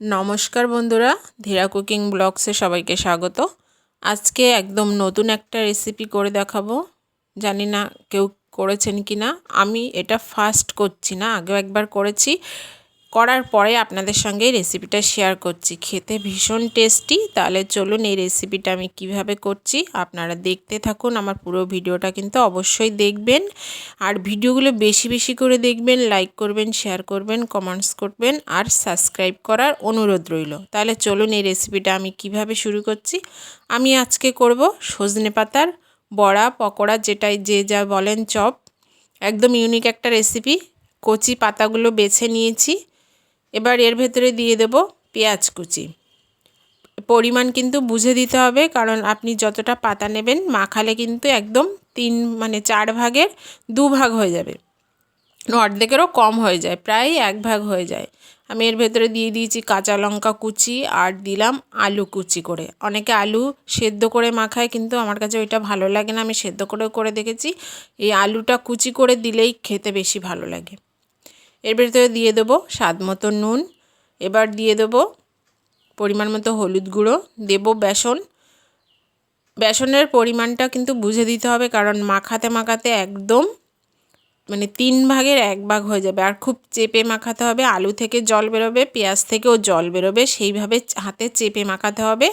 নমস্কার বন্ধুরা, ধীরা কুকিং ব্লগসে সবাইকে স্বাগত। আজকে একদম নতুন একটা রেসিপি করে দেখাবো। জানি না কেউ করেছেন কি না আমি এটা ফার্স্ট করছি না, আগেও একবার করেছি। করার পরে আপনাদের সঙ্গে রেসিপিটা শেয়ার করছি। খেতে ভীষণ টেস্টি তাহলে চলুন এই রেসিপিটা আমি কীভাবে করছি, আপনারা দেখতে থাকুন। আমার পুরো ভিডিওটা কিন্তু অবশ্যই দেখবেন। আর ভিডিওগুলো বেশি বেশি করে দেখবেন লাইক করবেন শেয়ার করবেন কমেন্টস করবেন, আর সাবস্ক্রাইব করার অনুরোধ রইল। তাহলে চলুন এই রেসিপিটা আমি কীভাবে শুরু করছি। আমি আজকে করব সজনে পাতার বড়া, পকোড়া, যেটাই যে যা বলেন চপ। একদম ইউনিক একটা রেসিপি কচি পাতাগুলো বেছে নিয়েছি। এবার এর ভেতরে দিয়ে দেব পেঁয়াজ কুচি। পরিমাণ কিন্তু বুঝে দিতে হবে, কারণ আপনি যতটা পাতা নেবেন মাখালে কিন্তু একদম তিন মানে চার ভাগের দু ভাগ হয়ে যাবে। অর্ধেকেরও কম হয়ে যায়, প্রায় এক ভাগ হয়ে যায়। আমি এর ভেতরে দিয়ে দিয়েছি কাঁচা লঙ্কা কুচি আর দিলাম আলু কুচি করে। অনেকে আলু সেদ্ধ করে মাখায়, কিন্তু আমার কাছে ওইটা ভালো লাগে না। আমি সেদ্ধ করেও করে দেখেছি, এই আলুটা কুচি করে দিলেই খেতে বেশি ভালো লাগে। এর ভেতরে দিয়ে দেবো স্বাদ মতো নুন। এবার দিয়ে দেবো পরিমাণ মতো হলুদ গুঁড়ো। দেব বেসন। বেসনের পরিমাণটা কিন্তু বুঝে দিতে হবে কারণ মাখাতে মাখাতে একদম মানে তিন ভাগের এক ভাগ হয়ে যাবে। আর খুব চেপে মাখাতে হবে। আলু থেকে জল বেরোবে, পেঁয়াজ থেকেও জল বেরোবে। সেইভাবে হাতে চেপে মাখাতে হবে।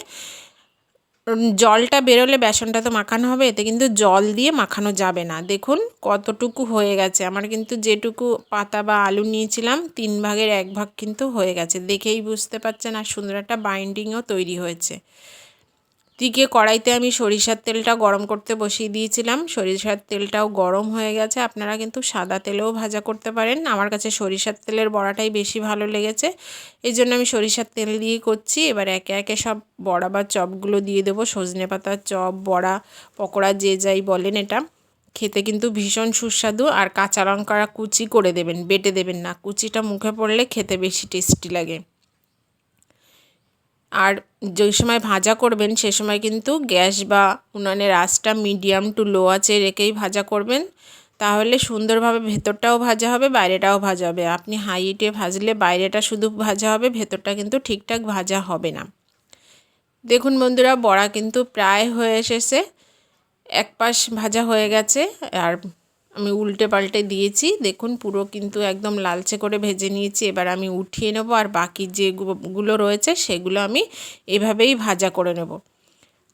জলটা বেরোলে বেসনটা তো মাখানো হবে, এতে কিন্তু জল দিয়ে মাখানো যাবে না। দেখুন কতটুকু হয়ে গেছে। আমার কিন্তু যেটুকু পাতা বা আলু নিয়েছিলাম, তিন ভাগের এক ভাগ কিন্তু হয়ে গেছে। দেখেই বুঝতে পারছেন আর সুন্দর একটা বাইন্ডিংও তৈরি হয়েছে। দিকে কড়াইতে আমি সরিষার তেলটা গরম করতে বসিয়ে দিয়েছিলাম। সরিষার তেলটাও গরম হয়ে গেছে। আপনারা কিন্তু সাদা তেলেও ভাজা করতে পারেন। আমার কাছে সরিষার তেলের বড়াটাই বেশি ভালো লেগেছে। এই জন্য আমি সরিষার তেল দিয়ে করছি। এবার একে একে সব বড়া বা চপগুলো দিয়ে দেবো। সজনে পাতার চপ, বড়া, পকোড়া, যে যাই বলেন এটা। খেতে কিন্তু ভীষণ সুস্বাদু। আর কাঁচা লঙ্কা কুচি করে দেবেন, বেটে দেবেন না। কুচিটা মুখে পড়লে খেতে বেশি টেস্টি লাগে। আর যেই সময় ভাজা করবেন, সে সময় কিন্তু গ্যাস বা উনানের আঁচটা মিডিয়াম টু লো আছে রেখেই ভাজা করবেন। তাহলে সুন্দরভাবে ভেতরটাও ভাজা হবে, বাইরেটাও ভাজা হবে। আপনি হাই হাইটে ভাজলে বাইরেটা শুধু ভাজা হবে, ভেতরটা কিন্তু ঠিকঠাক ভাজা হবে না। দেখুন বন্ধুরা, বড়া কিন্তু প্রায় হয়ে এসেছে। এক পাশ ভাজা হয়ে গেছে, আর আমি উল্টে পাল্টে দিয়েছি। দেখুন, পুরো কিন্তু একদম লালচে করে ভেজে নিয়েছি। এবার আমি উঠিয়ে নেব আর বাকি যেগুলো রয়েছে সেগুলো আমি এভাবেই ভাজা করে নেব।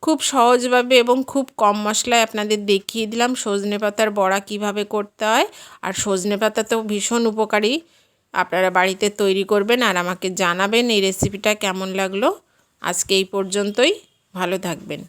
খুব সহজভাবে এবং খুব কম মশলায় আপনাদের দেখিয়ে দিলাম সজনে পাতার বড়া কীভাবে করতে হয়। আর সজনে পাতা তো ভীষণ উপকারী। আপনারা বাড়িতে তৈরি করবেন আর আমাকে জানাবেন এই রেসিপিটা কেমন লাগল। আজকে এই পর্যন্তই। ভালো থাকবেন।